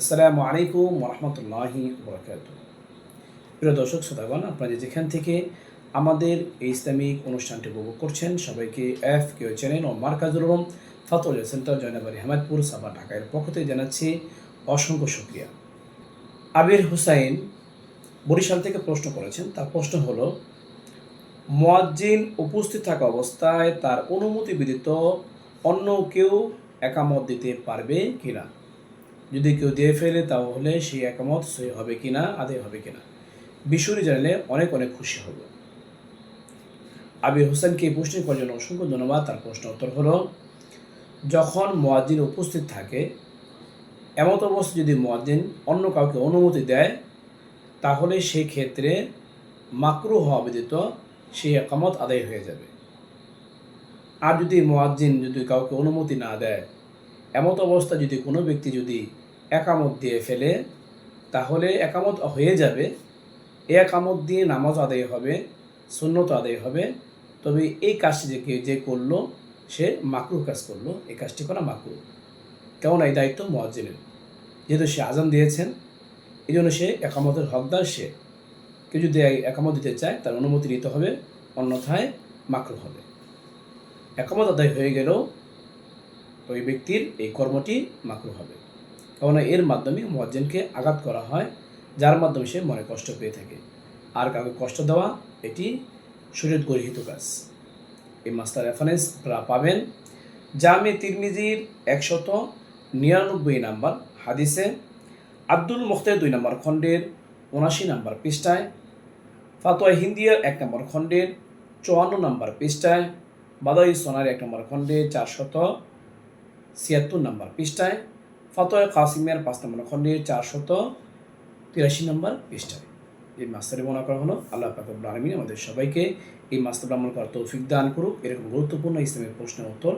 আসসালামু আলাইকুম রহমতুল্লাহি বরকাত প্রিয় দর্শক, শ্রোতাগণ, আপনারা যেখান থেকে আমাদের এই ইসলামিক অনুষ্ঠানটি উপভোগ করছেন, সবাইকে এফ কেউ চ্যানেল ও মার্কাজুল উলুম ফাতুল সেন্টার জয়নাবাড়ি হেমাদপুর সাবা ঢাকার পক্ষ থেকে জানাচ্ছি অসংখ্য শুক্রিয়া। আবির হুসাইন বরিশাল থেকে প্রশ্ন করেছেন, তার প্রশ্ন হলো, মোয়াজ্জিন উপস্থিত থাকা অবস্থায় তার অনুমতি ব্যতীত অন্য কেউ একামত দিতে পারবে কিনা? যদি কেউ দিয়ে ফেলে, তাহলে সেই একামত সই হবে কিনা, আদায় হবে কিনা? বিষয়টি জানলে অনেক অনেক খুশি হব। আবির হোসেনকে এই প্রশ্নের করার জন্য অসংখ্য ধন্যবাদ। তার প্রশ্ন উত্তর হলো, যখন মোয়াজ্জিন উপস্থিত থাকে, এমত অবস্থায় যদি মোয়াজ্জিন অন্য কাউকে অনুমতি দেয়, তাহলে সেই ক্ষেত্রে মাকরু হওয়া ব্যতীত সেই একামত আদায় হয়ে যাবে। আর যদি মোয়াজ্জিন যদি কাউকে অনুমতি না দেয়, এমত অবস্থা যদি কোনো ব্যক্তি যদি একামত দিয়ে ফেলে, তাহলে একামত হয়ে যাবে। এ একামত দিয়ে নামাজ আদায় হবে, সুন্নত আদায় হবে। তবে এই কাজটি যে যে করল, সে মাকরু কাজ করল। এই কাজটি করা মাকরু কেমন এই দায়িত্ব? মোয়াজ্জিনের। যেহেতু সে আজান দিয়েছেন এই জন্য সে একামতের হকদার সে। কেউ যদি একামত দিতে চায়, তার অনুমতি নিতে হবে, অন্যথায় মাকরু হবে। একামত আদায় হয়ে গেলেও ওই ব্যক্তির এই কর্মটি মাকরু হবে। কেননা এর মাধ্যমে মোয়াজ্জেনকে আঘাত করা হয়, যার মাধ্যমে সে মনে কষ্ট পেয়ে থাকে। আর কাউকে কষ্ট দেওয়া, এটি শরীর গরহিত কাজ। এই মাস্টার রেফারেন্স পাবেন। জামে তিরমিজির একশত নিরানব্বই নাম্বার হাদিসে, আব্দুল মুখতের দুই নম্বর খণ্ডের উনাশি নাম্বার পৃষ্ঠায়, ফাতোয়া হিন্দিয়ার এক নম্বর খণ্ডের চুয়ান্ন নাম্বার পৃষ্ঠায়, বাদাই সোনার এক নম্বর খণ্ডে চারশত ছিয়াত্তর নম্বর পৃষ্ঠায় ফতোয় কাসিমের পাঁচ নম্বর খণ্ডের চারশত তিরাশি নম্বর পৃষ্ঠায় এই মাস্টারে মনে করা হলো, আল্লাহ পাকুর আলমিন আমাদের সবাইকে এই মাস্টার ভ্রমণ করার তৌফিক দান করুক। এরকম গুরুত্বপূর্ণ ইসলামের প্রশ্নের উত্তর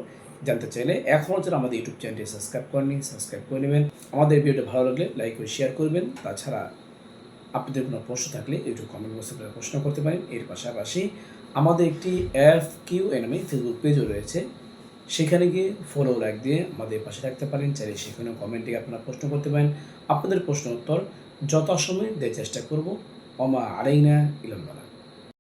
জানতে চাইলে এখনও যারা আমাদের ইউটিউব চ্যানেলটি সাবস্ক্রাইব করেনি সাবস্ক্রাইব করে নেবেন। আমাদের ভিডিওটা ভালো লাগলে লাইক করে শেয়ার করবেন। তাছাড়া আপনাদের কোনো প্রশ্ন থাকলে ইউটিউব কমেন্ট বক্সে প্রশ্ন করতে পারেন। এর পাশাপাশি আমাদের একটি এফ কিউ এনএমএ ফেসবুক পেজও রয়েছে। সেখানে গিয়ে ফলো লাইক দিয়ে আমাদের পাশে থাকতে পারেন। চাইলে সেখানে কমেন্টে আপনারা প্রশ্ন করতে পারেন। আপনাদের প্রশ্ন উত্তর যথাসময়ে দেওয়ার চেষ্টা করব। অমা আড়াইনা ইলমবালা